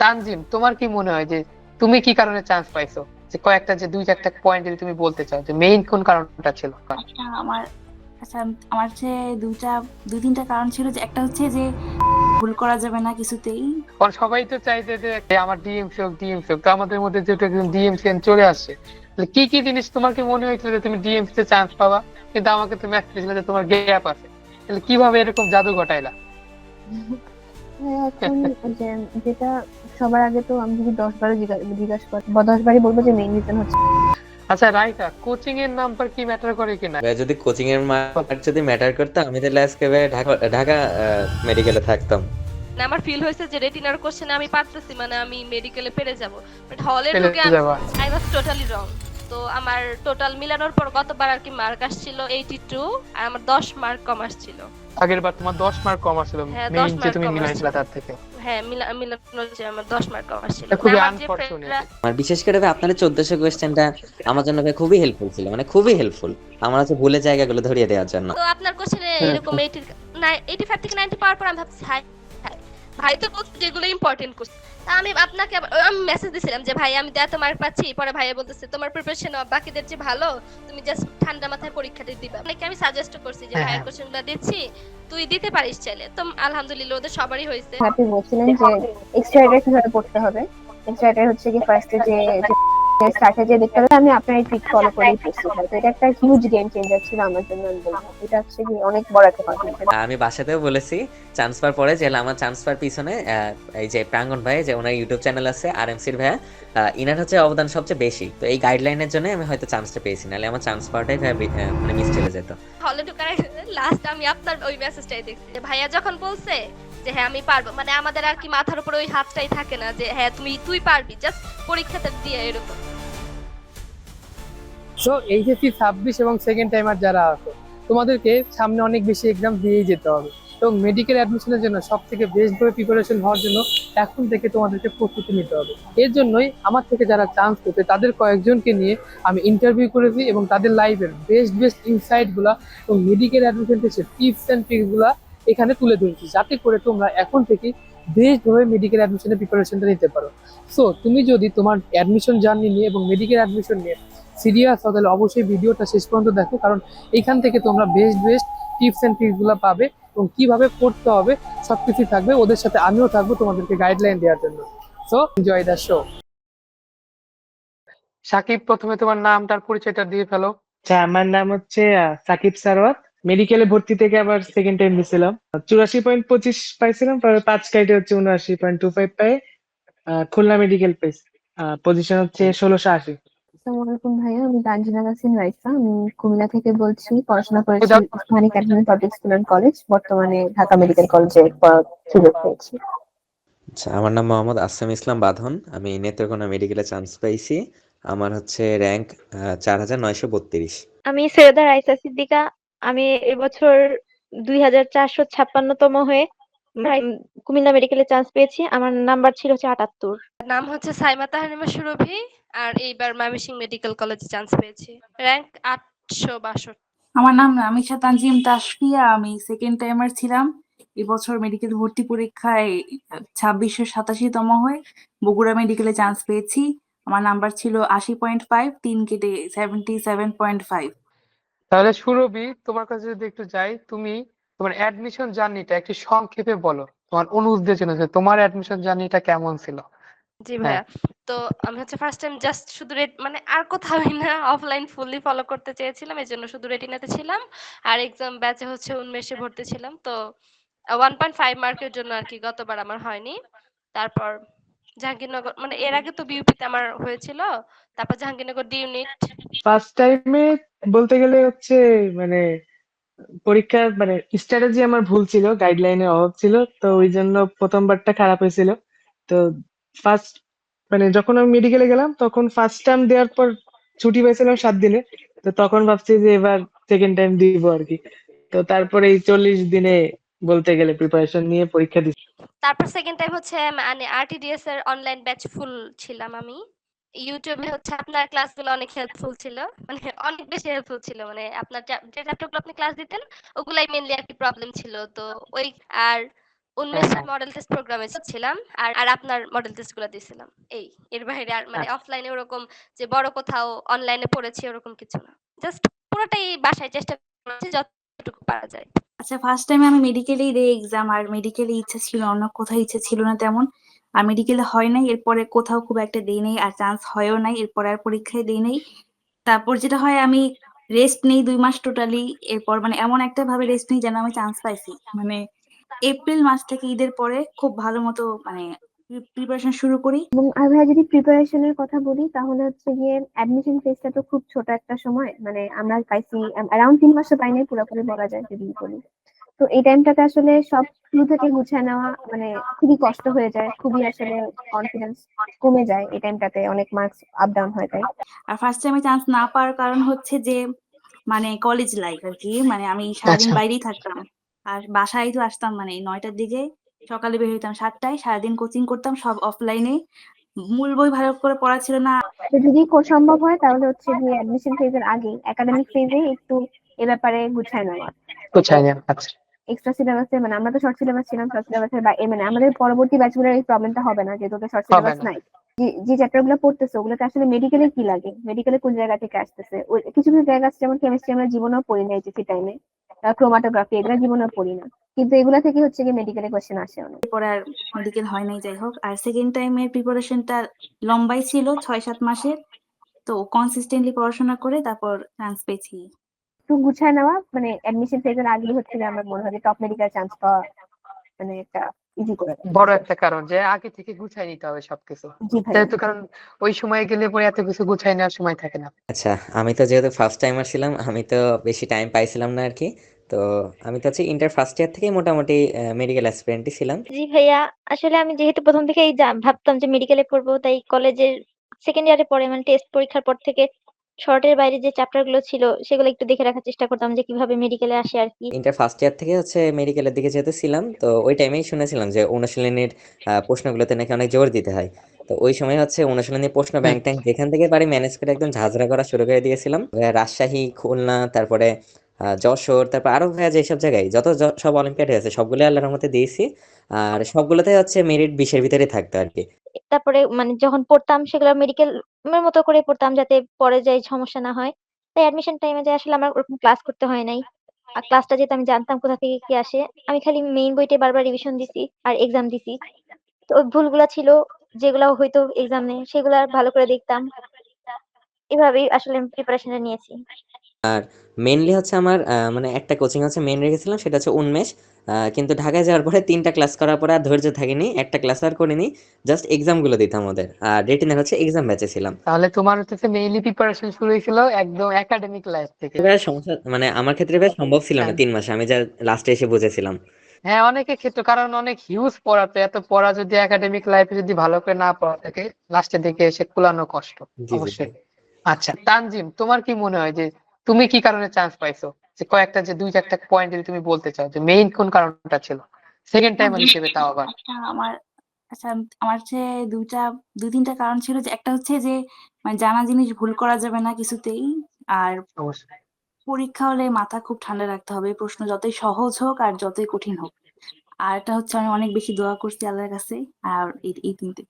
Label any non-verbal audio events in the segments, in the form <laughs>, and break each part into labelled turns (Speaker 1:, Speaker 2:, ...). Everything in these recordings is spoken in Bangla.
Speaker 1: তানজিম তোমার কি মনে হয় যে তুমি কি কারণে চান্স পাইছো? যে কয়েকটা যে দুই চারটা পয়েন্ট যদি তুমি বলতে চাও যে মেইন কোন কারণটা ছিল?
Speaker 2: আচ্ছা আমার আচ্ছা আমার হচ্ছে দুইটা দুই তিনটা কারণ ছিল যে একটা হচ্ছে যে ভুল করা যাবে না কিছুতেই।
Speaker 1: কারণ সবাই তো চাইছে যে আমার ডিএমসি হোক ডিএমসি হোক তো আমাদের মধ্যে যেহেতু একজন ডিএমসি চলে আসছে তাহলে কি কি জিনিস তোমার কি মনে হয়েছিল যে তুমি ডিএমসি তে চান্স পাবা? কিন্তু আমাকে তুমি মেসেজ দিয়েছিলে যে তোমার গ্যাপ আছে। তাহলে কীভাবে এরকম জাদু ঘটাইলা?
Speaker 3: হ্যাঁ, যেটা সবার আগে তো আমি যদি দশ বারো জিজ্ঞাসা করি বা দশ বারই বলব যে মেইন রিজন হচ্ছে।
Speaker 1: আচ্ছা রাইকা কোচিং এর নাম্বার কি ম্যাটার করে কিনা?
Speaker 4: যদি কোচিং এর মার্ক যদি ম্যাটার করতো আমি তাহলে আজকে ভাই ঢাকা ঢাকা মেডিকেলে থাকতাম।
Speaker 5: না আমার ফিল হয়েছে যে রেটিনার কোশ্চেনে আমি পারতেছি মানে আমি মেডিকেলে পেরে যাব। বাট হলে
Speaker 1: পেলে
Speaker 5: ঢুকে আই ওয়াজ টোটালি রং তো আমার টোটাল মিলানোর পর গতবার আর কি মার্ক আসছিল 82 আর আমার 10 মার্ক কম আসছিল।
Speaker 1: আগের বার তোমার দশ মার্ক কম আসছিল
Speaker 5: হ্যাঁ,
Speaker 1: মেইন
Speaker 5: 10
Speaker 1: যে তুমি মিলাইছিলা তার থেকে।
Speaker 5: হ্যাঁ মিলা মিলানোর যে আমার 10 মার্ক কম আসছিল।
Speaker 1: খুবই
Speaker 5: মানে আমার
Speaker 4: আর বিশেষ করে ভাই আপনার চোদ্দশো কোয়েশ্চেনটা আমার জন্য ভাই খুবই হেল্পফুল ছিল মানে খুবই হেল্পফুল আমার হচ্ছে ভুলে জায়গাগুলো ধরিয়ে দেওয়ার জন্য।
Speaker 5: তো আপনার কোশ্চেনে
Speaker 1: হ্যাঁ,
Speaker 5: এরকম 80 না 85 থেকে 90 পাওয়ার পর আমি ভাবছি হাই। ভাই তো বলছে যেগুলো ইম্পর্টেন্ট কোশ্চেন তা আমি আপনাকে আমি মেসেজ দিছিলাম যে ভাই আমি এত মার্ক পাচ্ছি। পরে ভাইয়া বলতেছে তোমার প্রিপারেশন বাকিদের যে ভালো? তুমি জাস্ট ঠান্ডা মাথায় পরীক্ষাটা দিবা। অনেকে আমি সাজেস্ট করছি যে
Speaker 1: হ্যাঁ,
Speaker 5: ভাইয়ের
Speaker 1: হ্যাঁ।
Speaker 5: কোশ্চেনগুলো দিচ্ছি তুই দিতে পারিস চাইলে। তো আলহামদুলিল্লাহ ওদের সবারই হয়েছে।
Speaker 3: আপনি বলছিলেন যে এক্সট্রা কীভাবে পড়তে হবে? এক্সট্রা হচ্ছে কি ফার্স্টে যে স্টার্টে যে দেখতে আমি আপনার এই ট্রিক ফলো করেই প্রস্তুত হয় তো এটা একটা হিউজ গেম চেঞ্জার ছিল আমার জন্য আমি বলব। এটা হচ্ছে কি অনেক বড় একটা
Speaker 4: আমি বাসাতেও বলেছি পাওয়ার পরে যে আমার পাওয়ার পিছনে এই যে প্রাঙ্গন ভাই যে ওনার ইউটিউব চ্যানেল আছে আর এমসির ভাইয়া ইনার হচ্ছে অবদান সবচেয়ে বেশি। তো এই গাইডলাইনের জন্য আমি হয়তো চান্সটা পেয়েছি নাহলে আমার চান্স পাওয়াটাই ভাই মানে মিস চলে যেত।
Speaker 5: হলে ঢোকার লাস্ট আমি আপনার ওই মেসেজটাই দেখছি। যে ভাইয়া যখন বলছে যে হ্যাঁ আমি পারব মানে আমাদের আর কি মাথার উপরে ওই হাতটাই থাকে না যে হ্যাঁ তুমি তুই পারবি জাস্ট পরীক্ষাতে দিয়ে এরকম।
Speaker 6: সো এইচএসসি ছাব্বিশ এবং সেকেন্ড টাইমার যারা আছে, তোমাদেরকে সামনে অনেক বেশি এক্সাম দিয়েই যেতে হবে। এবং মেডিকেল অ্যাডমিশনের জন্য সব থেকে বেস্টভাবে প্রিপারেশন হওয়ার জন্য এখন থেকে তোমাদেরকে প্রস্তুতি নিতে হবে। এর জন্যই আমার থেকে যারা চান্স পেতে তাদের কয়েকজনকে নিয়ে আমি ইন্টারভিউ করেছি এবং তাদের লাইফের বেস্ট বেস্ট ইনসাইটগুলা এবং মেডিকেল অ্যাডমিশন থেকে টিপস অ্যান্ড ট্রিকসগুলা এখানে তুলে ধরেছি, যাতে করে তোমরা এখন থেকে বেস্টভাবে মেডিকেল অ্যাডমিশনের প্রিপারেশনটা নিতে পারো। সো তুমি যদি তোমার অ্যাডমিশন জার্নি নিয়ে এবং মেডিকেল অ্যাডমিশন নিয়ে সিরিয়াস হও তাহলে অবশ্যই ভিডিওটা শেষ পর্যন্ত দেখো কারণ এখান থেকে তোমরা বেস্ট বেস্ট টিপস এন্ড ট্রিক্সগুলো পাবে এবং কীভাবে করতে হবে সবকিছু থাকবে। ওদের সাথে আমিও থাকব তোমাদেরকে গাইডলাইন দেওয়ার জন্য। So enjoy the show
Speaker 1: Sakib প্রথমে তোমার নামটার পরিচয়টা দিয়ে ফেলো।
Speaker 7: আচ্ছা আমার নাম হচ্ছে আহ, সাকিব সারওয়াত। মেডিকেলে ভর্তি থেকে আবার সেকেন্ড টাইম দিয়েছিলাম চুরাশি পয়েন্ট পঁচিশ পাইছিলাম পরে পাঁচ কাইটে হচ্ছে উনআশি পয়েন্ট টু ফাইভ পাই আহ, খুলনা মেডিকেল পেস পজিশন হচ্ছে ষোলোশো আশি।
Speaker 3: আসসালামু আলাইকুম ভাইয়া। আমি তানজিনা নাসিন রাইসা। আমি কুমিল্লা থেকে বলছি পড়াশোনা করেছি academy public school and college. বর্তমানে ঢাকা মেডিকেল কলেজে সুযোগ পেয়েছি।
Speaker 4: আচ্ছা আমার নাম মোহাম্মদ আসলাম ইসলাম বাঁধন। আমি নেত্রকোনা মেডিকেলে চান্স পাইছি। আমার হচ্ছে র্যাঙ্ক চার হাজার নয়শো বত্রিশ।
Speaker 8: আমি সৈয়দা রাইসা সিদ্দিকা। আমি এবছর দুই হাজার চারশো ছাপ্পান্নতম হয়ে উম, কুমিল্লা মেডিকেলে চান্স পেয়েছি। আমার নাম্বার ছিল হচ্ছে আটাত্তর।
Speaker 5: নাম হচ্ছে সাইমা তাহারিমা সুরভি আর এইবার ময়মনসিং মেডিকেল কলেজে চান্স পেয়েছি। র্যাঙ্ক আটশো বাষট্টি।
Speaker 2: আমার নাম রামিশা তানজিম তাসফিয়া। আমি সেকেন্ড টাইমার ছিলাম। এবছর মেডিকেল ভর্তি পরীক্ষায় ছাব্বিশশো সাতাশি তম হয়ে বগুড়া মেডিকেলে চান্স পেয়েছি। আমার নাম্বার ছিল আশি পয়েন্ট ফাইভ তিন কেটে সেভেন্টি সেভেন পয়েন্ট ফাইভ
Speaker 1: তাহলে সুরভি তোমার কাছে যদি একটু যাই তুমি তোমার অ্যাডমিশন জার্নিটা একটু সংক্ষেপে বলো। তোমার অনুরোধের জন্য যে তোমার অ্যাডমিশন জার্নিটা কেমন ছিল?
Speaker 5: জি
Speaker 1: হ্যাঁ।
Speaker 5: ভাইয়া তো আমি হচ্ছে ফার্স্ট টাইম জাস্ট শুধু মানে আর কোথাও না অফলাইন ফুললি ফলো করতে চেয়েছিলাম এই জন্য শুধু রেটিনাতে ছিলাম। আর এক্সাম ব্যাচে হচ্ছে উন্মেষে ভর্তি ছিলাম। তো ওয়ান পয়েন্ট ফাইভ মার্কের জন্য আর কি গতবার আমার হয়নি। তারপর জাহাঙ্গীরনগর মানে এর আগে তো বিউপিতে আমার হয়েছিল। তারপর জাহাঙ্গীরনগর ডি ইউনিট
Speaker 7: ফার্স্ট টাইমে বলতে গেলে হচ্ছে মানে পরীক্ষা মানে স্ট্র্যাটেজি আমার ভুল ছিল গাইডলাইনের অভাব ছিল, তো ওই জন্য প্রথমবারটা খারাপ হয়েছিল। তো ফার্স্ট মানে যখন আমি মেডিকেলে গেলাম, তখন ফার্স্ট টাইম দেওয়ার পর ছুটি পেয়েছিলাম সাত দিনে, তো তখন ভাবছি যে এবার সেকেন্ড টাইম দিব আর কি। তো তারপরে এই চল্লিশ দিনে বলতে গেলে প্রিপারেশন নিয়ে পরীক্ষা দিচ্ছি।
Speaker 5: তারপর সেকেন্ড টাইম হচ্ছে মানে আরটিডিএস এর অনলাইন ব্যাচ ফুল ছিলাম আমি। ইউটিউবে হচ্ছে আপনার ক্লাসগুলো অনেক হেল্পফুল ছিল। মানে অনেক বেশি হেল্পফুল ছিল। মানে আপনার যা- চ্যাপ্টারগুলো আপনি ক্লাস দিতেন ওগুলাই মেনলি আর কি প্রবলেম ছিল। তো ওই আর উন্মেষ। মডেল টেস্ট প্রোগ্রামে ছিলাম আর আর আপনার মডেল টেস্টগুলো দিয়েছিলাম এই এর বাইরে আর মানে
Speaker 1: আচ্ছা।
Speaker 5: অফলাইনে ওরকম যে বড় কোথাও অনলাইনে পড়েছি ওরকম কিছু না। জাস্ট পুরোটাই বাসায় চেষ্টা করেছি যতটুকু পারা যায়।
Speaker 2: আচ্ছা ফার্স্ট টাইম আমি মেডিকেলেই দেই এক্সাম আর মেডিকেলে ইচ্ছা ছিল অন্য কোথাও ইচ্ছা ছিল না তেমন। আর মেডিকেলে হয় নাই, এরপরে কোথাও খুব একটা দেই নাই আর চান্স হয়ও নাই, এরপর আর পরীক্ষায় দেই নাই। তারপর যেটা হয়, আমি রেস্ট নেই দুই মাস টোটালি এরপর মানে এমন একটা ভাবে রেস্ট নেই যেন আমি চান্স পাইছি। মানে এপ্রিল মাস থেকে ঈদের পরে খুব ভালো মতো মানে প্রিপারেশন শুরু করি।
Speaker 3: এবং আর ভাইয়া যদি প্রিপারেশনের কথা বলি, তাহলে হচ্ছে গিয়ে অ্যাডমিশন ফেজটা তো খুব ছোট একটা সময় মানে আমরা পাইছি অ্যারাউন্ড তিন মাসও পাই নাই, পুরোপুরি বলা যায় যদি বলি। তো এই টাইমটাতে আসলে সব শুরু থেকে গুছিয়ে নেওয়া মানে খুবই কষ্ট হয়ে যায় খুবই আসলে কনফিডেন্স কমে যায় এই টাইমটাতে অনেক মার্কস আপ ডাউন হয়ে যায়
Speaker 2: আর ফার্স্ট টাইমে চান্স না পাওয়ার কারণ হচ্ছে যে মানে কলেজ লাইফ আর কি মানে আমি সারাদিন
Speaker 1: আচ্ছা।
Speaker 2: বাইরেই থাকতাম আর বাসায় তো আসতাম মানে নয়টার দিকে সকালে বের হইতাম সাতটায় সারাদিন কোচিং করতাম সব অফলাইনে মূল বই ভালো করে পড়া ছিল না।
Speaker 3: তো যদি কো- সম্ভব হয় তাহলে হচ্ছে যে অ্যাডমিশন ফেজের আগে একাডেমিক ফেজে একটু এ ব্যাপারে গুছায় নেওয়া।
Speaker 1: কোথায় নেন আচ্ছা।
Speaker 3: এক্সট্রা সিলেবাসে মানে আমরা তো শর্ট সিলেবাস ছিলাম শর্ট সিলেবাসের বা মানে আমাদের পরবর্তী ব্যাচগুলোর এই প্রবলেমটা হবে না যেহেতু ওদের শর্ট সিলেবাস নাই। যে যে চ্যাপ্টারগুলো পড়তেছে ওগুলোতে আসলে মেডিকেলে কি লাগে? মেডিকেলে কোন জায়গা থেকে আসতেছে? ওই কিছু কিছু জায়গা আছে যেমন কেমিস্ট্রি আমরা জীবনেও পড়ি না এইচএসসি টাইমে ক্রোমাটোগ্রাফি এগুলো জীবনেও পড়ি না। কিন্তু এগুলা থেকে হচ্ছে গিয়ে মেডিকেলে কোয়েশ্চেন আসে অনেক।
Speaker 2: এরপরে আর মেডিকেল হয় নাই যাই হোক। আর সেকেন্ড টাইমের প্রিপারেশনটা লম্বাই ছিল ছয় সাত মাসের। তো কনসিস্টেন্টলি পড়াশোনা করে তারপর চান্স পেয়েছি।
Speaker 3: একটু গুছায় নেওয়া মানে অ্যাডমিশন ফেজের আগেই হচ্ছে যে আমার মনে হয় যে টপ মেডিকেল চান্স পাওয়া মানে একটা ইজি করে দেয়।
Speaker 1: বড় একটা কারণ যে আগে থেকে গুছাই নিতে হবে সবকিছু। যেহেতু কারণ ওই সময় গেলে পরে এত কিছু গুছাই নেওয়ার সময় থাকে না।
Speaker 4: আচ্ছা আমি তো যেহেতু ফার্স্ট টাইমার ছিলাম আমি তো বেশি টাইম পাইছিলাম না আর কি তো আমি তো হচ্ছে ইন্টার ফার্স্ট ইয়ার থেকেই মোটামুটি মেডিকেল অ্যাসপিরেন্টই ছিলাম।
Speaker 8: জি ভাইয়া আসলে আমি যেহেতু প্রথম থেকেই ভাবতাম যে মেডিকেলে পড়ব তাই কলেজের সেকেন্ড ইয়ারে পরে মানে টেস্ট পরীক্ষার পর থেকে শর্টের বাইরে যে চ্যাপ্টারগুলো ছিল সেগুলো একটু দেখে রাখার চেষ্টা করতাম যে কীভাবে মেডিকেলে আসে আর কি।
Speaker 4: ইন্টার ফার্স্ট ইয়ার থেকে হচ্ছে মেডিকেলের দিকে যেহেতু ছিলাম তো ওই টাইমেই শুনেছিলাম যে অনুশীলনীর প্রশ্নগুলোতে নাকি অনেক জোর দিতে হয়। তো ওই সময় হচ্ছে অনুশীলনী প্রশ্ন ব্যাংক ট্যাঙ্ক যেখান থেকে পারি ম্যানেজ করে একদম ঝাঁঝরা করা শুরু করে দিয়েছিলাম। রাজশাহী খুলনা তারপরে যশোর, তারপর আরও ভাইয়া যেসব জায়গায় যত সব অলিম্পিয়াড হয়েছে সবগুলো আল্লাহর রহমতে দিয়েছি। আর সবগুলোতে হচ্ছে মেরিট বিশের ভিতরে থাকতো আর কি।
Speaker 8: তারপরে মানে যখন পড়তাম সেগুলো মেডিকেল মতো করে পড়তাম যাতে পরে যাই সমস্যা না হয়। তাই অ্যাডমিশন টাইমে যে আসলে আমার ওরকম ক্লাস করতে হয় নাই। আর ক্লাসটা যেহেতু আমি জানতাম কোথা থেকে কি আসে, আমি খালি মেইন বইটা বারবার রিভিশন দিছি আর এক্সাম দিছি। তো ওই ভুলগুলো ছিল যেগুলো হয়তো এক্সামে সেগুলো আর ভালো করে দেখতাম। এভাবেই আসলে প্রিপারেশনটা নিয়েছি।
Speaker 4: মেইনলি হচ্ছে আমার মানে একটা কোচিং হচ্ছে মেইন রেখেছিলাম সেটা হচ্ছে উন্মেষ। কিন্তু ঢাকায় যাওয়ার পরে তিনটা ক্লাস করার পরে আর ধৈর্য থাকেনি একটা ক্লাস আর করিনি জাস্ট এক্সামগুলো দিতাম ওদের। আর রেটিনার হচ্ছে এক্সাম ব্যাচে ছিলাম।
Speaker 1: তাহলে তোমার হচ্ছে মেইনলি প্রিপারেশন শুরু হয়েছিল একদম একাডেমিক লাইফ থেকে।
Speaker 4: এবার সমস্যা মানে আমার ক্ষেত্রে বেশ সম্ভব ছিল না
Speaker 1: হ্যাঁ।
Speaker 4: তিন মাসে আমি যা লাস্টে এসে বুঝেছিলাম।
Speaker 1: হ্যাঁ অনেকের ক্ষেত্রে কারণ অনেক হিউজ পড়া তো এত পড়া যদি একাডেমিক লাইফে যদি ভালো করে না পড়া থাকে লাস্টের দিকে এসে কুলানো কষ্ট অবশ্যই। আচ্ছা তানজিম তোমার কি মনে হয় যে তুমি কি কারণে চান্স পাইছো? যে কয়েকটা যে দুই চারটা পয়েন্ট যদি তুমি বলতে চাও যে মেইন কোন কারণটা ছিল? সেকেন্ড টাইমার হিসেবে তাও আবার।
Speaker 2: আমার আচ্ছা আমার হচ্ছে দুইটা দুই তিনটা কারণ ছিল যে একটা হচ্ছে যে মানে জানা জিনিস ভুল করা যাবে না কিছুতেই আর পরীক্ষা হলে মাথা খুব ঠান্ডা রাখতে হবে প্রশ্ন যতই সহজ হোক আর যতই কঠিন হোক। আর এটা হচ্ছে আমি অনেক বেশি দোয়া করছি আল্লাহর কাছে আর এই এই তিনটে।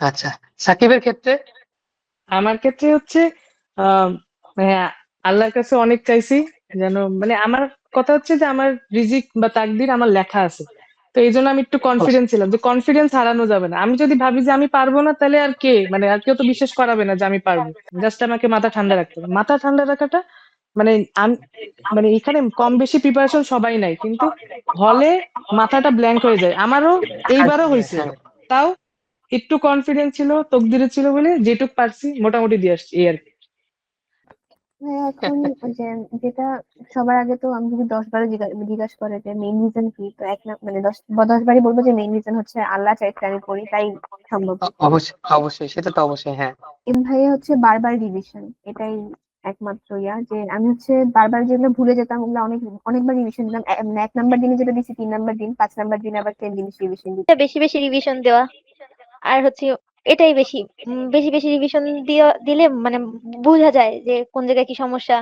Speaker 1: আচ্ছা সাকিবের ক্ষেত্রে?
Speaker 7: আমার ক্ষেত্রে হচ্ছে আহ মানে আল্লাহর কাছে অনেক চাইছি, যেন মানে আমার কথা হচ্ছে যে আমার রিজিক বা তাকদির আমার লেখা আছে। তো এই জন্য আমি একটু কনফিডেন্স ছিলাম যে কনফিডেন্স হারানো যাবে না। আমি যদি ভাবি যে আমি পারব না, তাহলে আর কে? মানে আর কেউ তো বিশ্বাস করাবে না যে আমি পারব। জাস্ট আমাকে মাথা ঠান্ডা রাখতে হবে। মাথা ঠান্ডা রাখাটা মানে মানে এখানে কম বেশি প্রিপারেশন সবাই নাই কিন্তু হলে মাথাটা ব্ল্যাঙ্ক হয়ে যায়। আমারও এইবারও হয়েছে।
Speaker 1: হ্যাঁ।
Speaker 7: তাও একটু কনফিডেন্স ছিল, তকদিরে ছিল বলে যেটুক পারছি মোটামুটি দিয়ে আসছি, এই আর কি।
Speaker 3: এখন যে যেটা সবার আগে তো আমি যদি দশ বারো জিজ্ঞাসা করে যে মেইন রিজন কি তো এক না মানে দশ বা দশ বারই বলব যে মেইন রিজন হচ্ছে আল্লাহ চাইছে আমি পড়ি তাই সম্ভব।
Speaker 1: অবশ্যই অবশ্যই সেটা তো অবশ্যই হ্যাঁ।
Speaker 3: এম ভাইয়া হচ্ছে বারবার রিভিশন এটাই একমাত্র ইয়া যে আমি হচ্ছে বারবার যেগুলো ভুলে যেতাম ওগুলো অনেক অনেকবার রিভিশন দিলাম মানে এক নাম্বার দিনে যেটা দিছি তিন নাম্বার দিন পাঁচ নাম্বার দিন আবার সেম জিনিস রিভিশন দিই
Speaker 8: এটা বেশি বেশি রিভিশন দেওয়া আর হচ্ছে এটাই বেশি বেশি বেশি রিভিশন দিয়ে দিলে মানে বোঝা যায় যে কোন জায়গায় কি সমস্যা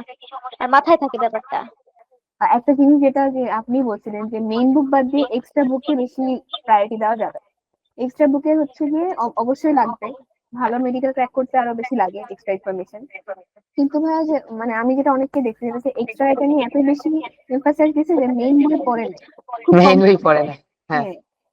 Speaker 8: আর মাথায় থাকে ব্যাপারটা।
Speaker 3: একটা জিনিস যেটা যে আপনি বলছিলেন যে মেইন বুক বাদ দিয়ে এক্সট্রা বুককে বেশি প্রায়োরিটি দেওয়া যাবে। এক্সট্রা বুকে হচ্ছে গিয়ে অ- অবশ্যই লাগবে। ভালো মেডিকেল ক্র্যাক করতে আরও বেশি লাগে এক্সট্রা ইনফরমেশন কিন্তু ভাইয়া যে মানে আমি যেটা অনেককে দেখছি যে এক্সট্রা এটা নিয়ে এত বেশি এমফাসাইজ দিচ্ছে যে মেইন বই পড়ে না।
Speaker 1: মেইন বই পড়ে না হ্যাঁ।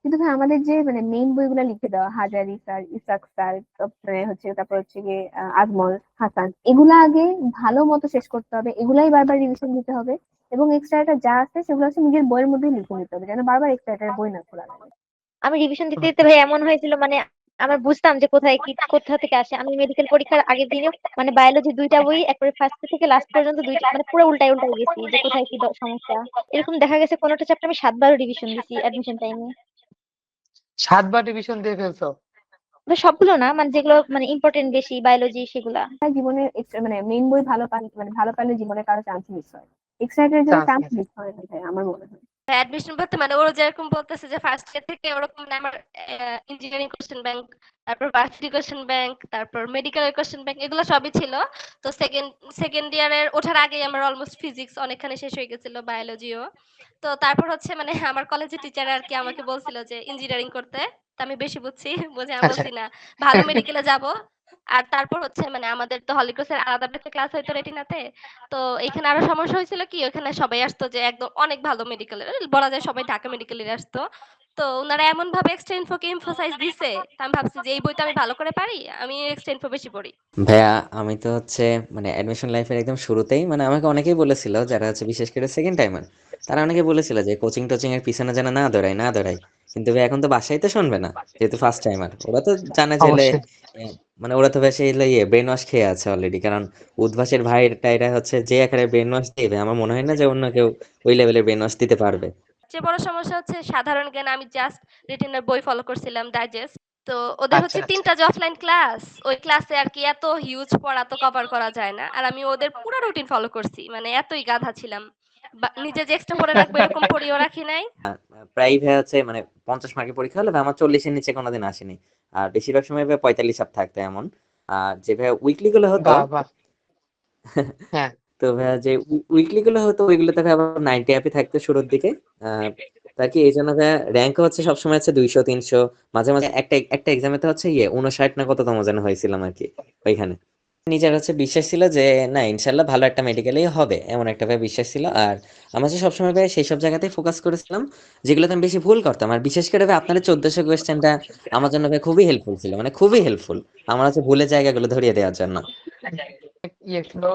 Speaker 3: কিন্তু ভাই আমাদের যে মানে মেইন বইগুলো লিখে দেওয়া, হাজারি স্যার ইসাক স্যার, তারপরে হচ্ছে তারপর হচ্ছে গিয়ে আজমল, হাসান, এগুলা আগে ভালো মতো শেষ করতে হবে, এগুলাই বারবার রিভিশন দিতে হবে এবং এক্সট্রা যা আছে সেগুলো হচ্ছে নিজের বইয়ের মধ্যেই লিখে নিতে হবে, যেন বারবার এক্সট্রা বই না খোলা লাগে।
Speaker 8: আমি রিভিশন দিতে দিতে ভাই এমন হয়েছিল মানে আমার বুঝতাম যে কোথায় কি, কোথা থেকে আসে। আমি মেডিকেল পরীক্ষার আগের দিনে মানে বায়োলজি দুইটা বই, একবারে ফার্স্ট থেকে লাস্ট পর্যন্ত দুইটা মানে পুরো উল্টাই উল্টাই গেছি যে কোথায় কি সমস্যা। এরকম দেখা গেছে, কোনোটা চ্যাপ্টার আমি সাতবারও রিভিশন দিছি অ্যাডমিশন টাইমে
Speaker 1: সাতবার ডিভিশন দিয়ে ফেলছো?
Speaker 8: সবগুলো না মানে যেগুলো মানে ইম্পর্টেন্ট বেশি বায়োলজি সেগুলা।
Speaker 3: জীবনে মানে মেইন বই ভালো পান মানে ভালো পারলে জীবনে কারও চান্স মিস হয়। এক্সাইটেড জন্য চান্স মিস হয়। আমার মনে হয়।
Speaker 5: অ্যাডমিশন বলতে মানে ওরা যেরকম বলতেছে যে ফার্স্ট ইয়ার থেকে ওরকম মানে আমার ইঞ্জিনিয়ারিং কোশ্চেন ব্যাংক তারপর ভার্সিটি কোশ্চেন ব্যাংক তারপর মেডিকেল কোশ্চেন ব্যাংক এগুলো সবই ছিল। তো সেকেন্ড সেকেন্ড ইয়ারের ওঠার আগেই আমার অলমোস্ট ফিজিক্স অনেকখানি শেষ হয়ে গেছিল বায়োলজিও তো তারপর হচ্ছে মানে আমার কলেজের টিচার আর কি আমাকে বলছিল যে ইঞ্জিনিয়ারিং করতে। আমি বেশি বুঝছি বুঝে আমি
Speaker 1: আচ্ছা।
Speaker 5: বলছি না। ভালো মেডিকেলে যাব আর তারপর হচ্ছে মানে আমাদের তো হলিক্রসের আলাদা একটা ক্লাস হইতো রেটিনাতে তো এখানে আরও সমস্যা হয়েছিল কি ওখানে সবাই আসতো যে একদম অনেক ভালো মেডিকেলের বলা যায় সবাই ঢাকা মেডিকেলের আসতো। তো ওনারা এমন ভাবে এক্সট্রা ইনফোকে এমফোসাইজ দিছে আমি ভাবছি যে এই বইটা আমি ভালো করে পারি আমি এক্সট্রা ইনফো বেশি পড়ি।
Speaker 4: ভাইয়া আমি তো হচ্ছে মানে অ্যাডমিশন লাইফের একদম শুরুতেই মানে আমাকে অনেকেই বলেছিল যারা হচ্ছে বিশেষ করে সেকেন্ড টাইমার তারা অনেকে বলেছিল যে কোচিং টোচিং এর পিছনে যেন না দৌড়াই না দৌড়াই কিন্তু ভাই এখন তো বাসায় তো শুনবে না যেহেতু ফার্স্ট টাইমার ওরা তো জানে যে লে-
Speaker 1: অবশ্যই।
Speaker 4: এ, মানে ওরা তো বেশি ইয়ে ব্রেন ওয়াশ খেয়ে আছে অলরেডি কারণ উদ্ভাসের ভাই টাইরা হচ্ছে যে আকারে ব্রেন ওয়াশ দিবে আমার মনে হয় না যে অন্য কেউ ওই লেভেলের ব্রেন ওয়াশ দিতে পারবে।
Speaker 5: সবচেয়ে বড় সমস্যা হচ্ছে সাধারণ জ্ঞান আমি জাস্ট রেটিনার বই ফলো করছিলাম ডাইজেস্ট তো ওদের
Speaker 1: আচ্ছা,
Speaker 5: হচ্ছে
Speaker 1: আচ্ছা।
Speaker 5: তিনটা যে অফলাইন ক্লাস ওই ক্লাসে আর কি এত হিউজ পড়া তো কভার করা যায় না। আর আমি ওদের পুরো রুটিন ফলো করছি মানে এতই গাধা ছিলাম। নিজে যে এক্সট্রা পড়ে রাখব এরকম পড়িও রাখি নাই।
Speaker 4: প্রায় ভাই হচ্ছে মানে পঞ্চাশ মার্কের পরীক্ষা হলে আমার চল্লিশের নিচে কোনোদিন আসেনি। আর বেশিরভাগ সময় ভাই পঁয়তাল্লিশ আপ থাকতো এমন। আর যে ভাই উইকলি গুলো হতো <laughs>
Speaker 1: হ্যাঁ।
Speaker 4: তো ভাইয়া যে উইকলি গুলো হতো ওইগুলোতে ভাই আবার নাইনটি অ্যাপে থাকতো শুরুর দিকে। আহ, তা কি এই জন্য ভাইয়া র্যাঙ্ক হচ্ছে সবসময় হচ্ছে দুইশো তিনশো। মাঝে মাঝে একটা একটা এক্সামে তো হচ্ছে ইয়ে উনষাট না কততম যেন হয়েছিলাম আর কি ওইখানে। নিজের হচ্ছে বিশ্বাস ছিল যে না ইনশাল্লাহ ভালো একটা মেডিকেলেই হবে। এমন একটা ভাই বিশ্বাস ছিল। আর আমার হচ্ছে সবসময় ভাই সেই সব জায়গাতেই ফোকাস করেছিলাম যেগুলোতে আমি বেশি ভুল করতাম। আর বিশেষ করে ভাই আপনার চোদ্দশো কোয়েশ্চেনটা আমার জন্য ভাই খুবই হেল্পফুল ছিল মানে খুবই হেল্পফুল আমার হচ্ছে ভুলের জায়গাগুলো ধরিয়ে দেওয়ার জন্য।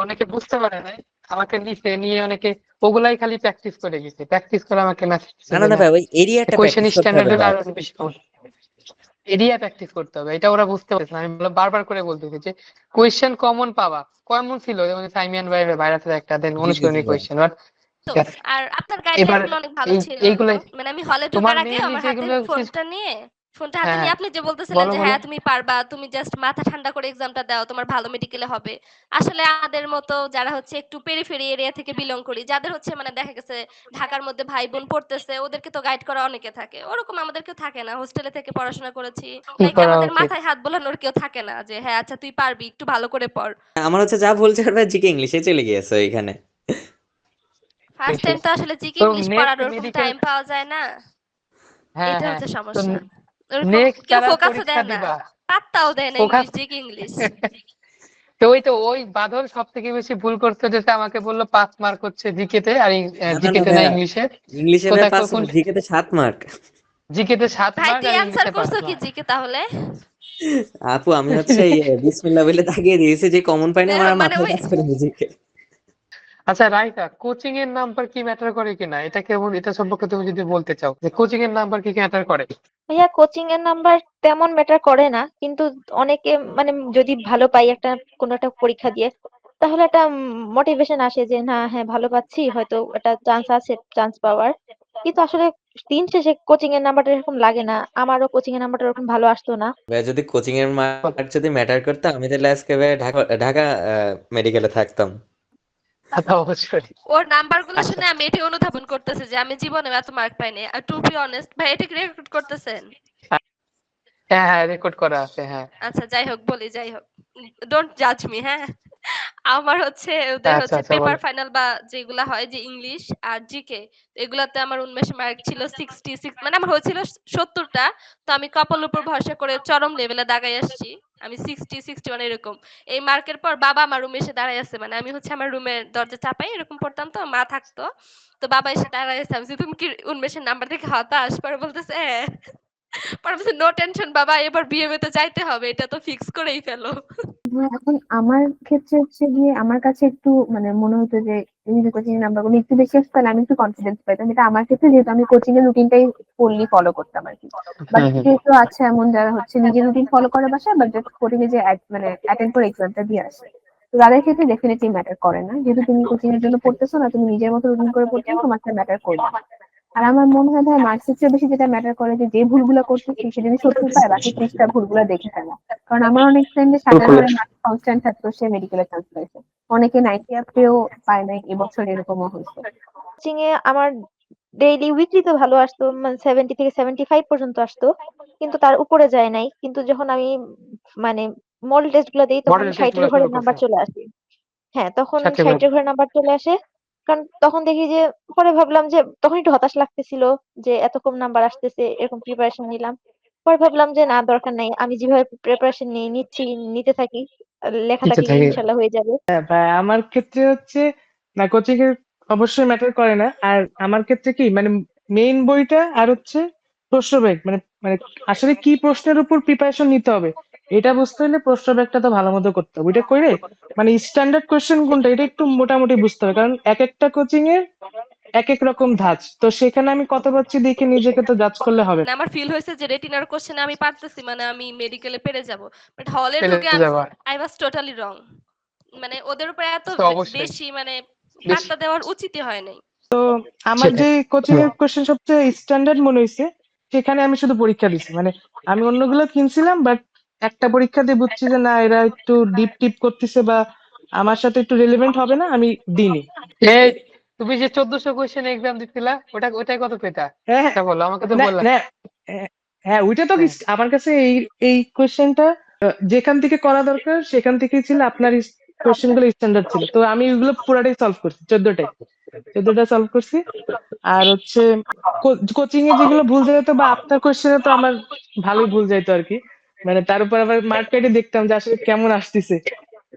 Speaker 1: অনেকে বুঝতে পারে নাই। আমাকে নিচে নিয়ে অনেকে ওগুলাই খালি প্র্যাকটিস করে গেছে। প্র্যাকটিস করে আমাকে মেসেজ
Speaker 4: না না না ভাই ওই এরিয়াটা
Speaker 1: কোয়েশ্চেন স্ট্যান্ডার্ডের আরও বেশি এরিয়া প্র্যাকটিস করতে হবে এটা ওরা বুঝতে পারছে না। আমি বললাম বারবার করে বলতেছি যে কোয়েশ্চেন কমন পাওয়া কমন ছিল যেমন সাইমিয়ান ভাইরাস ভাইরাসের একটা দেন
Speaker 4: অনুসরণীয়
Speaker 1: কোয়েশ্চেন বাট
Speaker 5: আর আপনার গাইডলাইন অনেক ভালো ছিল। মানে আমি হলে ঢোকার আগে আমার হাতে ফোনটা নিয়ে ফোনটা হাতে
Speaker 1: হ্যাঁ,
Speaker 5: নিয়ে। আপনি যে বলতেছিলেন যে হ্যাঁ তুমি পারবা তুমি জাস্ট মাথা ঠান্ডা করে এক্সামটা দাও তোমার ভালো মেডিকেলে হবে। আসলে আমাদের মতো যারা হচ্ছে একটু পেরিফেরি এরিয়া থেকে বিলং করি যাদের হচ্ছে মানে দেখা গেছে ঢাকার মধ্যে ভাই বোন পড়তেছে ওদেরকে তো গাইড করা অনেকে থাকে। ওরকম আমাদেরকে থাকে না। হোস্টেলে থেকে পড়াশোনা করেছি। আমাদের মাথায় হাত বোলানোর কেউ থাকে না যে হ্যাঁ আচ্ছা তুই পারবি একটু ভালো করে পড়।
Speaker 4: আমার হচ্ছে যা ভুল ছিল ভাই জিকে ইংলিশে চলে গিয়েছে ওইখানে।
Speaker 5: ফার্স্ট টাইম তো আসলে জিকে ইংলিশ পড়ার ওরকম টাইম পাওয়া যায় না।
Speaker 1: হ্যাঁ
Speaker 5: এটা
Speaker 1: হ্যাঁ।
Speaker 5: হচ্ছে সমস্যা।
Speaker 1: নেক্সট
Speaker 5: কেউ
Speaker 1: যারা
Speaker 5: দেয় না। পাত্তাও দেয় না ইংলিশ জিকে ইংলিশ
Speaker 1: তো ওই তো ওই বাদল সব থেকে বেশি ভুল যেটা আমাকে বলল পাঁচ মার্ক হচ্ছে জিকেতে আর
Speaker 4: না, না,
Speaker 1: জিকেতে না ইংলিশে
Speaker 4: ইংলিশে ভাই পাঁচ
Speaker 1: কোন-
Speaker 4: জিকেতে সাত মার্ক
Speaker 1: জিকেতে সাত মার্ক আর
Speaker 5: অ্যানসার করছ কি জিকে তাহলে?
Speaker 4: আপু আমি হচ্ছে বিসমিল্লাহ বলে তাকিয়ে দিয়েছি যে কমন পাইনি আমার আর
Speaker 5: মানে
Speaker 4: মাথায় কাজ করে জিকে
Speaker 1: আচ্ছা রাইতা কোচিং এর নাম্বার কি ম্যাটার করে কিনা? এটা কেমন এটা সম্পর্কে তুমি যদি বলতে চাও যে কোচিং এর নাম্বার কি ম্যাটার করে?
Speaker 8: ভাইয়া কোচিং এর নাম্বার তেমন ম্যাটার করে না কিন্তু অনেকে মানে যদি ভালো পাই একটা কোনো একটা পরীক্ষা দিয়ে তাহলে একটা মোটিভেশন আসে যে না হ্যাঁ ভালো পাচ্ছি হয়তো একটা চান্স আছে চান্স পাওয়ার। কিন্তু আসলে দিন শেষে কোচিং এর নাম্বারটা এরকম লাগে না আমারও কোচিং এর নাম্বারটা ওরকম ভালো আসতো না।
Speaker 4: যদি কোচিং এর মার্ক যদি ম্যাটার করতো আমি তাহলে আজকে ঢাকা ঢাকা মেডিকেলে থাকতাম। <laughs>
Speaker 5: ওর নাম্বারগুলো
Speaker 1: আচ্ছা।
Speaker 5: শুনে আমি এটি অনুধাবন করতেছি যে আমি জীবনে এত মার্ক পাইনি। টু বি অনেস্ট ভাই এটা কি রেকর্ড করতেছেন?
Speaker 1: হ্যাঁ হ্যাঁ রেকর্ড করা আছে হ্যাঁ।
Speaker 5: আচ্ছা যাই হোক বলি যাই হোক। ডোন্ট জাজ মি হ্যাঁ। আমার হচ্ছে ওদের
Speaker 1: আচ্ছা,
Speaker 5: হচ্ছে
Speaker 1: আচ্ছা,
Speaker 5: পেপার ফাইনাল বা যেগুলা হয় যে ইংলিশ আর জিকে এগুলাতে আমার উন্মেষে মার্ক ছিল 66 মানে আমার হয়েছিল 70 টা তো আমি কপালের উপর ভরসা করে চরম লেভেলে দাগাই আসছি। আমি 60 61 এরকম। এই মার্কের পর বাবা আমার রুমে এসে দাঁড়ায় আছে। মানে আমি হচ্ছে আমার রুমের দরজা চাপাই, এরকম পড়তাম তো, মা থাকতো। তো বাবা এসে দাঁড়ায় আছে। আমি তুমি কি উন্মেষের নাম্বার দেখে হতাশ? পরে বলতেছে হ্যাঁ। পরে বলছে নো টেনশন বাবা, এবার বিএমএ তে যাইতে হবে। এটা তো ফিক্স করেই ফেলো।
Speaker 3: এখন আমার ক্ষেত্রে হচ্ছে গিয়ে, আমার কাছে একটু মানে মনে হতো যে এই কোচিং নাম্বারগুলো একটু বেশি আসতো তাহলে আমি একটু কনফিডেন্স পাইতাম এটা আমার ক্ষেত্রে যেহেতু আমি কোচিং এর রুটিনটাই ফুললি ফলো করতাম আর কি বাট। যেহেতু আছে এমন যারা হচ্ছে নিজের রুটিন ফলো করে বাসায় বাট জাস্ট কোচিং এ যে মানে অ্যাটেন্ড করে এক্সামটা দিয়ে আসে তো তাদের ক্ষেত্রে ডেফিনেটলি ম্যাটার করে না যেহেতু তুমি কোচিং এর জন্য পড়তেছো না তুমি নিজের মতো রুটিন করে পড়তেছো তোমার সাথে ম্যাটার করবে। আর আমার মনে হয় ভাই মার্কসের চেয়ে বেশি যেটা ম্যাটার করে যে যে ভুলগুলো করতেছি সেটা যদি সত্যি পায় বাকি ত্রিশটা ভুলগুলো দেখে ফেলা। কারণ আমার অনেক ফ্রেন্ডের সাথে
Speaker 1: ভুলগুলো।
Speaker 3: কনস্ট্যান্ট থাকতো সে মেডিকেলে চান্স পাইছে অনেকে নাইনটি আপেও পায় নাই এবছর এরকমও হয়েছে।
Speaker 8: কোচিং এ আমার ডেইলি উইকলি তো ভালো আসতো মানে সেভেন্টি থেকে সেভেন্টি ফাইভ পর্যন্ত আসতো কিন্তু তার উপরে যায় নাই। কিন্তু যখন আমি মানে মডেল টেস্টগুলো দিই তখন
Speaker 1: ষাটেরগুলো
Speaker 8: ঘরে নাম্বার চলে আসে। হ্যাঁ তখন
Speaker 1: ষাটের ঘরে।
Speaker 8: ষাটের ঘরে নাম্বার চলে আসে। কারণ তখন দেখি যে পরে ভাবলাম যে তখন একটু হতাশ লাগতেছিল যে এত কম নাম্বার আসতেছে এরকম প্রিপারেশন নিলাম। পরে ভাবলাম যে না দরকার নাই আমি যেভাবে প্রিপারেশন নিয়ে নিচ্ছি নিতে থাকি লেখা থাকি। ইনশাল্লাহ হয়ে যাবে।
Speaker 7: বা আমার ক্ষেত্রে হচ্ছে না কোচিং এর অবশ্যই ম্যাটার করে না। আর আমার ক্ষেত্রে কি মানে মেইন বইটা আর হচ্ছে প্রশ্ন ব্যাগ মানে মানে আসলে কি প্রশ্নের উপর প্রিপারেশন নিতে হবে? এটা বুঝতে হলে প্রশ্ন ব্যাগটা তো ভালো মতো করতে হবে। ওইটা করে মানে স্ট্যান্ডার্ড কোয়েশ্চেন কোনটা এটা একটু মোটামুটি বুঝতে হবে। কারণ এক একটা কোচিং এর এক এক রকম ধাঁচ। তো সেখানে আমি কত পাচ্ছি দেখে নিজেকে তো জাজ করলে হবে। না।
Speaker 5: মানে আমার ফিল হয়েছে যে রেটিনার কোশ্চেনে আমি পারতেছি মানে আমি মেডিকেলে পেরে যাব। বাট হলে
Speaker 1: পেলে
Speaker 5: ঢুকে আই ওয়াজ টোটালি রং মানে ওদের উপর এত। বেশি মানে। পাত্তা দেওয়ার উচিতই হয় নাই।
Speaker 7: তো
Speaker 1: আমার
Speaker 7: যে কোচিং এর কোশ্চেন সবচেয়ে স্ট্যান্ডার্ড মনে হয়েছে সেখানে আমি শুধু পরীক্ষা দিছি। মানে আমি অন্যগুলো কিনছিলাম বাট একটা পরীক্ষা দিয়ে বুঝছি যে না এরা একটু ডিপ টিপ করতেছে বা আমার সাথে একটু রেলেভেন্ট হবে না আমি দিইনি।
Speaker 1: এই তুমি যে চোদ্দশো কোয়েশ্চেন এক্সাম দিছিলা ওটা ওটাই কত পেতা
Speaker 7: হ্যাঁ
Speaker 1: বলো আমাকে তো
Speaker 7: না,
Speaker 1: বললা।
Speaker 7: হ্যাঁ, হ্যাঁ ওইটা তো
Speaker 1: হ্যাঁ।
Speaker 7: আমার কাছে এই এই কোশ্চেনটা যেখান থেকে করা দরকার সেখান থেকেই ছিল আপনার কোশ্চেনগুলো স্ট্যান্ডার্ড ছিল। তো আমি ওইগুলো পুরাটাই সলভ করছি চোদ্দটাই। চোদ্দটা সলভ করছি। আর হচ্ছে কোচিং এ যেগুলো ভুল যেত বা আপনার কোশ্চেনে তো আমার ভালোই ভুল যাইতো আর কি। মানে তার উপর আবার মার্ক কেটে দেখতাম যে আসলে কেমন আসতেছে।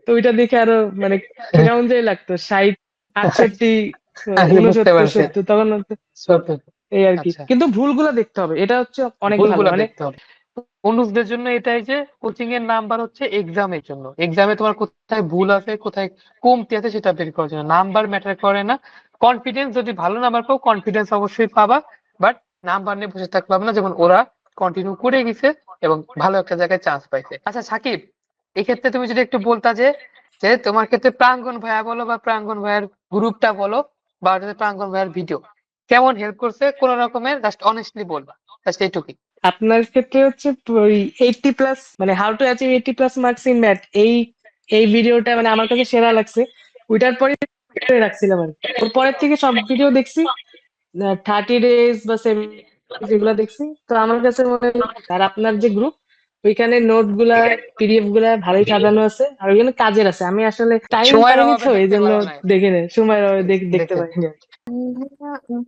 Speaker 7: তো ওইটা দেখে আরও মানে কেমন যাই লাগতো ষাট আটষট্টি <laughs> উনসত্তর তখন এই আর কি।
Speaker 1: আচ্ছা।
Speaker 7: কিন্তু ভুলগুলো দেখতে হবে এটা হচ্ছে অনেক ভালো।
Speaker 1: ভুলগুলো
Speaker 7: মানে
Speaker 1: অনুজদের জন্য এটাই যে কোচিং এর নাম্বার হচ্ছে এক্সামের জন্য। এক্সামে তোমার কোথায় ভুল আছে কোথায় কমতি আছে সেটা বের করার জন্য। নাম্বার ম্যাটার করে না। কনফিডেন্স যদি ভালো নাম্বার পাও কনফিডেন্স অবশ্যই পাবা। বাট নাম্বার নিয়ে বসে থাকতে হবে না। যেমন ওরা কন্টিনিউ করে গেছে এবং ভালো একটা জায়গায় চান্স পাইছে। আচ্ছা সাকিব, এক্ষেত্রে তুমি যদি একটু বলতা যে যে তোমার ক্ষেত্রে প্রাঙ্গন ভাইয়া বলো বা প্রাঙ্গন ভাইয়ার গ্রুপটা বলো বা প্রাঙ্গন ভাইয়ার ভিডিও কেমন হেল্প করছে? কোন রকমের জাস্ট অনেস্টলি বলবা জাস্ট এইটুকুই।
Speaker 7: আপনার ক্ষেত্রে হচ্ছে ওই এইটটি প্লাস মানে how to achieve eighty plus marks in math এই এই ভিডিওটা মানে আমার কাছে সেরা লাগছে। ওইটার পরে রাখছিলাম আর পরের থেকে সব ভিডিও দেখছি থার্টি ডেজ বা সেভেন যেগুলো দেখছি তো আমার কাছে মনে হয় আর আপনার যে গ্রুপ ওইখানে নোটগুলা পিডিএফগুলা ভালোই সাজানো আছে আর ওইখানে কাজের আছে। আমি আসলে টাইম পাইনি তো এই জন্য দেখে নে সময় দেখতে
Speaker 1: দেখতে।
Speaker 7: পাইনি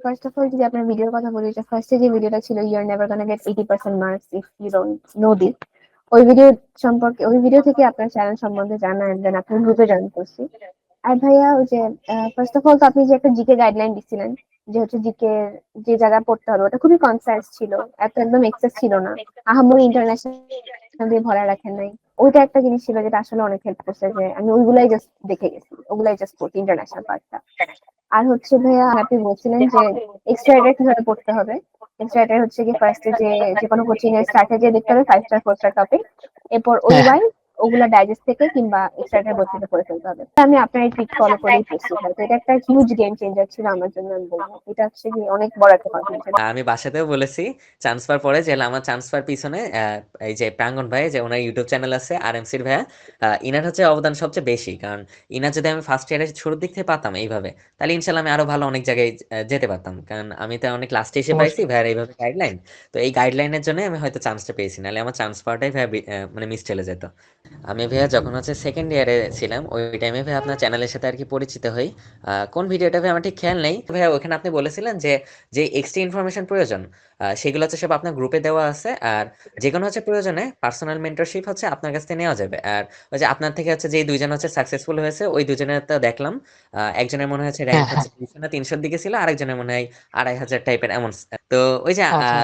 Speaker 3: ফার্স্ট অফ অল যদি আপনার ভিডিওর কথা বলি যে ফার্স্টে যে ভিডিওটা ছিল you are never gonna get eighty percent marks if you don't know this ওই ভিডিও সম্পর্কে ওই ভিডিও থেকে আপনার চ্যানেল সম্বন্ধে জানা and then আপনার গ্রুপে জয়েন করছি আর ভাইয়া ওই যে ফার্স্ট অফ অল তো আপনি যে একটা জিকে গাইডলাইন দিছিলেন যে হচ্ছে জিকে যে জায়গা পড়তে হবে ওটা খুবই কনসাইজ ছিল। এত একদম এক্সেস ছিল না। আহামরি ইন্টারন্যাশনাল দিয়ে ভরা রাখেন নাই। ওইটা একটা জিনিস ছিল যেটা আসলে অনেক হেল্প করছে যে আমি ওইগুলাই জাস্ট দেখে গেছি। ওগুলাই জাস্ট পড়ছি ইন্টারন্যাশনাল পার্টটা আর হচ্ছে ভাইয়া আপনি বলছিলেন যে এক্সট্রা কীভাবে পড়তে হবে? এক্সট্রা হচ্ছে কি ফার্স্টে যে যে কোনো কোচিং এর স্টার্টে যে দেখতে হবে five star four star topic এরপর ওই
Speaker 1: হ্যাঁ।
Speaker 3: ওগুলা ডাইজেস্ট থেকে কিংবা এক্সট্রা রাইটার বই থেকে পড়ে ফেলতে হবে। আমি আপনার এই ট্রিক ফলো করেই পড়ছি। তো এটা একটা হিউজ গেম চেঞ্জার ছিল আমার জন্য আমি বলব। এটা হচ্ছে কি অনেক বড় একটা কনফিডেন্স
Speaker 4: আমি বাসাতেও বলেছি চান্স পাওয়ার পরে যে আমার চান্স পাওয়ার পিছনে এই যে প্রাঙ্গন ভাই যে ওনার ইউটিউব চ্যানেল আছে আর এমসির ভাইয়া ইনার হচ্ছে অবদান সবচেয়ে বেশি। কারণ ইনার যদি আমি ফার্স্ট ইয়ারে শুরুর দিক থেকে পাতাম এইভাবে তাহলে ইনশাল্লাহ আমি আরও ভালো অনেক জায়গায় যেতে পারতাম। কারণ আমি তো অনেক লাস্টে এসে পাইছি ভাইয়ার এইভাবে গাইডলাইন তো এই গাইডলাইনের জন্য আমি হয়তো চান্সটা পেয়েছি। নাহলে আমার চান্স পাওয়াটাই ভাইয়া মানে মিস চলে যেত। আমি ভাইয়া যখন হচ্ছে সেকেন্ড ইয়ারে ছিলাম, ওই টাইমে ভাইয়া আপনার চ্যানেলের সাথে আর কি পরিচিত হই। কোন ভিডিওটা ভাই আমার ঠিক খেয়াল নেই। ভাইয়া ওখানে আপনি বলেছিলেন যে যে এক্সট্রা ইনফরমেশন প্রয়োজন সেগুলো হচ্ছে সব আপনার গ্রুপে দেওয়া আছে। আর যে কোনো হচ্ছে প্রয়োজনে পার্সোনাল মেন্টরশিপ হচ্ছে আপনার কাছ থেকে নেওয়া যাবে। আর ওই যে আপনার থেকে হচ্ছে যে দুইজন হচ্ছে সাকসেসফুল হয়েছে ওই দুজনের তো দেখলাম। একজনের মনে হচ্ছে র্যাঙ্ক
Speaker 1: হ্যাঁ,
Speaker 4: হচ্ছে দুইশো না তিনশোর দিকে ছিল আরেকজনের মনে হয় আড়াই হাজার টাইপের এমন তো ওই যে
Speaker 1: আচ্ছা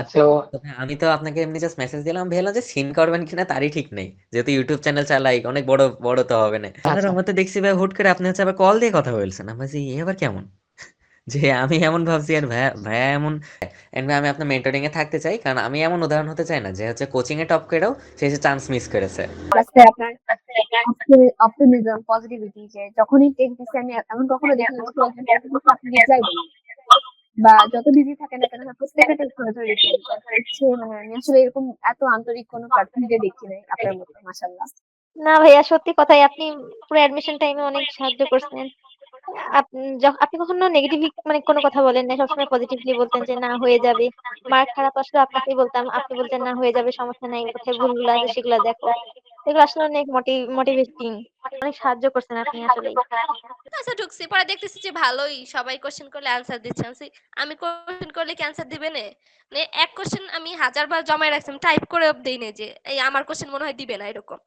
Speaker 4: ভাই আমি তো আপনাকে এমনি জাস্ট মেসেজ দিলাম ভেবেলাম যে সিন করবেন কিনা তারই ঠিক নেই। যেহেতু ইউটিউব চ্যানেল চালাই অনেক বড় বড় তো হবে না। আর
Speaker 1: আচ্ছা।
Speaker 4: আমার তো দেখছি ভাই হুট করে আপনি হচ্ছে আবার কল দিয়ে কথা বলছেন। আমি ভাবছি এ আবার কেমন? যে আমি এমন ভাবছি আর ভাইয়া ভাইয়া এমন এন্ড আমি আপনার মেন্টরিং এ থাকতে চাই কারণ আমি এমন উদাহরণ হতে চাই না যে হচ্ছে কোচিং এ টপ করেও সে চান্স মিস করেছে।
Speaker 3: আপনার অপটিমিজম পজিটিভিটি যে যখনই টেক্সট দিচ্ছে আমি এমন কখনো আপনি রিপ্লাই বা যত বিজি থাকেন না কেন প্রত্যেকটা টেক্সট করে ধরে মানে আমি আসলে এরকম এত আন্তরিক কোনো প্রার্থীকে দেখি নাই আপনার মতো মাশাআল্লাহ।
Speaker 8: না ভাইয়া সত্যি কথাই আপনি পুরো অ্যাডমিশন টাইমে অনেক সাহায্য করছেন। আপনি আপনি কখনো নেগেটিভ মানে কোনো কথা বলেন না সবসময় পজিটিভলি বলতেন যে না হয়ে যাবে। মার্ক খারাপ আসলে আপনাকেই বলতাম আপনি বলতেন না হয়ে যাবে সমস্যা নাই কোথায় ভুলগুলো আছে সেগুলো দেখো। এগুলো আসলে অনেক মোটিভেটিং অনেক সাহায্য করছেন আপনি আসলে।
Speaker 5: আচ্ছা ঢুকছি। পরে দেখতেছি যে ভালোই। সবাই কোশ্চেন করলে অ্যান্সার দিচ্ছে। আমি আমি কোশ্চেন করলে কি অ্যান্সার দিবে না? মানে এক কোশ্চেন আমি হাজার বার জমায় রাখছিলাম টাইপ করে দেই না যে এই আমার কোশ্চেন মনে হয় দিবে না এরকম।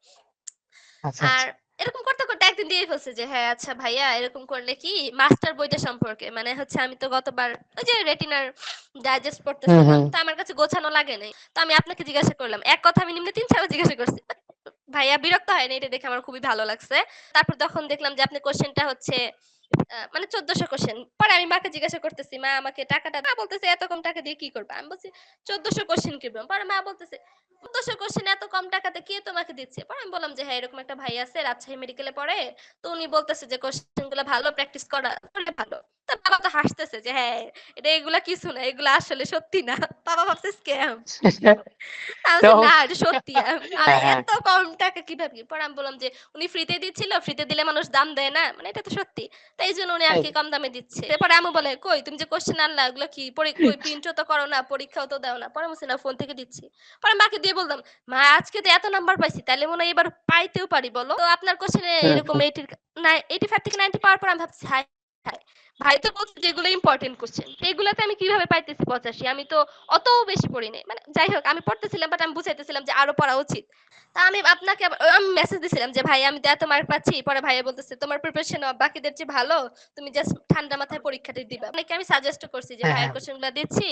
Speaker 1: আচ্ছা
Speaker 5: আর
Speaker 1: আচ্ছা
Speaker 5: এরকম করতে করতে একদিন দিয়ে ফেলছে যে হ্যাঁ আচ্ছা ভাইয়া এরকম করলে কি মাস্টার বইটা সম্পর্কে? মানে হচ্ছে আমি তো গতবার ওই যে রেটিনার ডাইজেস্ট পড়তেছিলাম তো আমার কাছে গোছানো লাগে নাই। তো আমি আপনাকে জিজ্ঞাসা করলাম এক কথা আমি নিম্নে তিন চার জিজ্ঞাসা করছি। ভাইয়া বিরক্ত হয়নি এটা দেখে আমার খুবই ভালো লাগছে। তারপর তখন দেখলাম যে আপনি কোশ্চেনটা হচ্ছে মানে চোদ্দশো কোশ্চেন পরে আমি মাকে জিজ্ঞাসা করতেছি, মা, আমাকে টাকাটা মা বলতেছে এত কম টাকা দিয়ে কি করবে? আমি বলছি, চোদ্দশো কোশ্চেন কিনবো পরে মা বলতেছে, চোদ্দশো কোশ্চেন এত কম টাকাতে কে তোমাকে দিচ্ছে? পরে আমি বললাম যে হ্যাঁ এরকম একটা ভাই আছে, রাজশাহী মেডিকেলে পড়ে। তো উনি বলতেছে যে কোশ্চেনগুলো ভালো প্র্যাকটিস করা, করলে ভালো। তো বাবা তো হাসতেছে যে হ্যাঁ এটা এগুলা কিছু না এগুলা আসলে সত্যি না। <laughs> বাবা ভাবছে স্ক্যাম <laughs> না এটা সত্যি। <laughs> আমি আমি
Speaker 1: হ্যাঁ, হ্যাঁ।
Speaker 5: এত কম টাকা কীভাবে কি?" পরে আমি বললাম যে উনি ফ্রিতে দিচ্ছিল ফ্রিতে দিলে মানুষ দাম দেয় না। মানে এটা তো সত্যি। তাই জন্য উনি আর কি কম দামে দিচ্ছে। এরপরে আমু বলে কই তুমি যে কোশ্চেন আনলা ওগুলো কি পরি প্রিন্টও তো করো না পরীক্ষাও তো দাও না। পরে বলছি, না ফোন থেকে দিচ্ছি। পরে মাকে দিয়ে বললাম মা আজকে তো এত নাম্বার পাইছি তাহলে মনে হয় এবার পাইতেও পারি বলো? তো আপনার কোশ্চেনে এরকম
Speaker 1: হুম।
Speaker 5: এইটির না এইটি ফাইভ থেকে নাইনটি পাওয়ার পর আমি ভাবছি হাই হাই ভাই তো বলছে যেগুলো ইম্পর্টেন্ট কোশ্চেন এগুলাতে আমি কীভাবে পাইতেছি পঁচাশি? আমি তো অত বেশি পড়ি নাই। মানে যাই হোক আমি পড়তেছিলাম বাট আমি বুঝাইতেছিলাম যে আরও পড়া উচিত। তা আমি আপনাকে আমি মেসেজ দিছিলাম যে ভাই আমি তো এত মার্ক পাচ্ছি। পরে ভাইয়া বলতেছে তোমার প্রিপারেশন বাকিদের চেয়ে ভালো তুমি জাস্ট ঠান্ডা মাথায় পরীক্ষাটা দিবা। অনেকে আমি সাজেস্ট করছি যে
Speaker 1: হ্যাঁ,
Speaker 5: ভাইয়ের
Speaker 1: হ্যাঁ।
Speaker 5: কোশ্চেনগুলো দিচ্ছি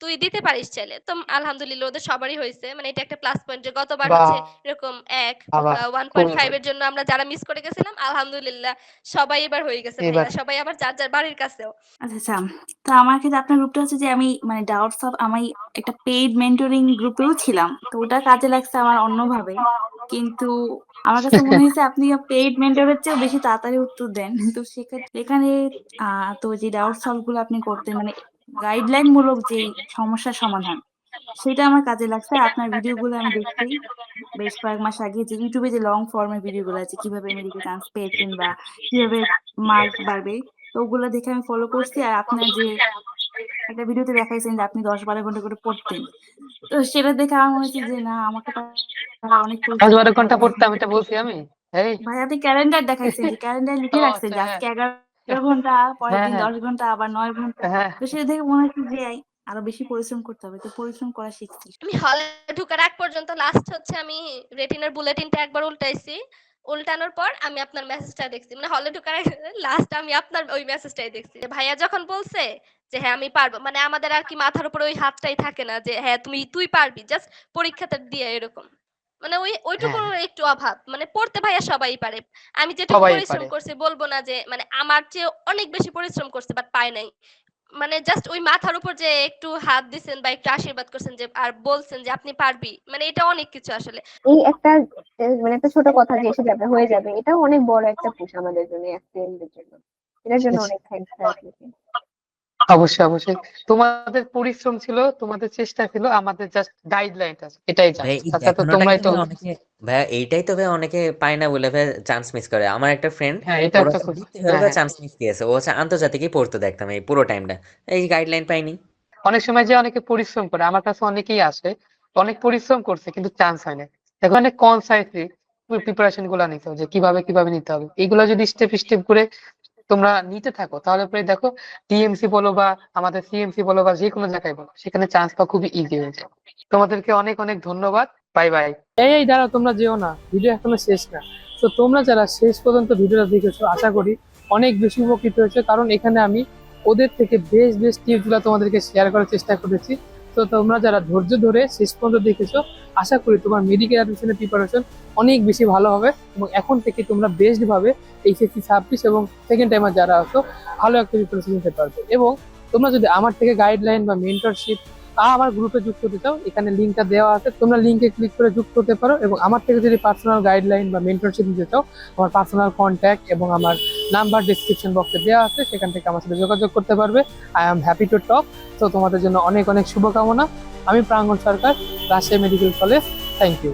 Speaker 5: তুই দিতে পারিস চাইলে। তো আলহামদুলিল্লাহ ওদের সবারই হয়েছে। মানে এটা একটা প্লাস পয়েন্ট যে গতবার হচ্ছে এরকম এক ওয়ান পয়েন্ট ফাইভ এর জন্য আমরা যারা মিস করে গেছিলাম আলহামদুলিল্লাহ সবাই এবার হয়ে গেছে সবাই আবার যার যার বাড়ির কাছেও।
Speaker 2: আচ্ছা আচ্ছা তো আমার ক্ষেত্রে আপনার গ্রুপটা হচ্ছে যে আমি মানে ডাউটস অফ আমি একটা পেইড মেন্টরিং গ্রুপেও ছিলাম। তো ওটা কাজে লাগছে আমার অন্যভাবে। কিন্তু আমার কাছে মনে হয়েছে আপনি পেইড মেন্টরের চেয়েও বেশি তাড়াতাড়ি উত্তর দেন। তো সেক্ষেত্রে এখানে তো যে ডাউট সলভগুলো আপনি করতেন মানে গাইডলাইন মূলক যে সমস্যার সমাধান, সেটা আমার কাজে লাগছে। আপনার ভিডিওগুলো আমি দেখছি। বেশ কয়েক মাস আগে যে ইউটিউবে যে লং ফর্মের ভিডিওগুলো আছে, কীভাবে মেডিকেল চান্স পেয়েছেন বা কীভাবে মার্ক বাড়বে তো ওগুলো দেখে আমি ফলো করছি আর আপনার যে একটা ভিডিওতে দেখাইছেন যে আপনি দশ বারো ঘণ্টা করে পড়তেন। তো সেটা দেখে আমার মনে হচ্ছে যে না আমাকে অনেক
Speaker 1: দশ বারো
Speaker 2: ঘণ্টা
Speaker 1: পড়তাম এটা বলছি আমি।
Speaker 2: ভাই আপনি ক্যালেন্ডার দেখাইছেন যে ক্যালেন্ডার লিখে রাখছেন
Speaker 1: আচ্ছা
Speaker 2: যে
Speaker 1: হ্যাঁ
Speaker 2: আজকে এগারো ঘণ্টা পরের
Speaker 1: হ্যাঁ
Speaker 2: দিন
Speaker 1: হ্যাঁ।
Speaker 2: দশ ঘণ্টা আবার নয় ঘণ্টা।
Speaker 1: হ্যাঁ।
Speaker 2: তো সেটা দেখে মনে হচ্ছে যে আরও বেশি পরিশ্রম করতে হবে। তো পরিশ্রম করা শিখছি।
Speaker 5: আমি হলে ঢোকার আগ পর্যন্ত লাস্ট হচ্ছে আমি রেটিনার বুলেটিনটা একবার উল্টাইছি। উল্টানোর পর আমি আপনার মেসেজটা দেখছি। মানে হলে ঢোকার লাস্ট আমি আপনার ওই মেসেজটাই দেখছি। ভাইয়া যখন বলছে যে হ্যাঁ আমি পারব। মানে আমাদের আর কি মাথার উপরে ওই হাতটাই থাকে না যে হ্যাঁ তুমি তুই পারবি। জাস্ট পরীক্ষাটা দিয়ে এরকম। মানে ওই ওইটুকুর
Speaker 1: হ্যাঁ।
Speaker 5: একটু অভাব। মানে পড়তে ভাইয়া সবাই পারে। আমি যেটুকু পরিশ্রম করছি বলব না যে মানে আমার চেয়ে অনেক বেশি পরিশ্রম করছে বাট পায় নাই। মানে জাস্ট ওই মাথার উপর যে একটু হাত দিছেন বা একটু আশীর্বাদ করছেন যে আর বলছেন যে আপনি পারবি। মানে এটা অনেক কিছু আসলে।
Speaker 3: এই একটা মানে একটা ছোট কথা যে এসে যাবে হয়ে যাবে এটা অনেক বড় একটা পুশ আমাদের জন্য অ্যাক্সিডেন্টের জন্য। এটার জন্য অনেক আপনাকে
Speaker 1: অবশ্যই অবশ্যই। তোমাদের পরিশ্রম ছিল তোমাদের চেষ্টা ছিল আমাদের জাস্ট গাইডলাইনটা এটাই তাছাড়া তো তোমরাই তো
Speaker 4: ভাই ভাইয়া এইটাই তো ভাই অনেকে পায় না বলে ভাই চান্স মিস করে। আমার একটা ফ্রেন্ড চান্স মিস দিয়েছে। ও হচ্ছে আন্তর্জাতিকই পড়তো দেখতাম এই পুরো টাইমটা এই গাইডলাইন পাইনি।
Speaker 1: অনেক সময় যে অনেকে পরিশ্রম করে আমার কাছে অনেকেই আসে অনেক পরিশ্রম করছে কিন্তু চান্স হয় না। এখন অনেক কনসাইসলি প্রিপারেশনগুলো নিতে হবে যে কীভাবে কীভাবে নিতে হবে। এগুলো যদি স্টেপ স্টেপ করে তোমরা নিতে থাকো। তাহলে পরে দেখো ডিএমসি বলো বা আমাদের সিএমসি বলো বা যে কোনো জায়গায় বলো, সেখানে চান্স পাওয়া খুবই ইজি হয়ে যায়। তোমাদেরকে অনেক অনেক ধন্যবাদ। বাই বাই
Speaker 6: এই এই, দাঁড়াও, তোমরা যেও না। ভিডিও এখনও শেষ না। তো তোমরা যারা শেষ পর্যন্ত ভিডিওটা দেখেছ, আশা করি অনেক বেশি উপকৃত হয়েছে। কারণ এখানে আমি ওদের থেকে বেশ বেশ টিপসগুলো তোমাদেরকে শেয়ার করার চেষ্টা করেছি। তো তোমরা যারা ধৈর্য ধরে শেষ পর্যন্ত দেখেছ, আশা করি তোমার মেডিকেল অ্যাডমিশনের প্রিপারেশন অনেক বেশি ভালো হবে এবং এখন থেকে তোমরা বেস্টভাবে এইচএসসি ছাব্বিশ এবং সেকেন্ড টাইমার যারা আছো, ভালো একটা প্রিপারেশন নিতে পারবে। এবং তোমরা যদি আমার থেকে গাইডলাইন বা মেন্টরশিপ তা আমার গ্রুপে যুক্ত হতে চাও, এখানে লিঙ্কটা দেওয়া আছে। তোমরা লিঙ্কে ক্লিক করে যুক্ত হতে পারো এবং আমার থেকে যদি পার্সোনাল গাইডলাইন বা মেন্টরশিপ নিতে চাও, আমার পার্সোনাল কন্ট্যাক্ট এবং আমার নাম্বার ডিসক্রিপশন বক্সে দেওয়া আছে, সেখান থেকে আমার সাথে যোগাযোগ করতে পারবে। I am happy to talk তো তোমাদের জন্য অনেক অনেক শুভকামনা। আমি Prangon Sarkar, Rajshahi medical college. Thank you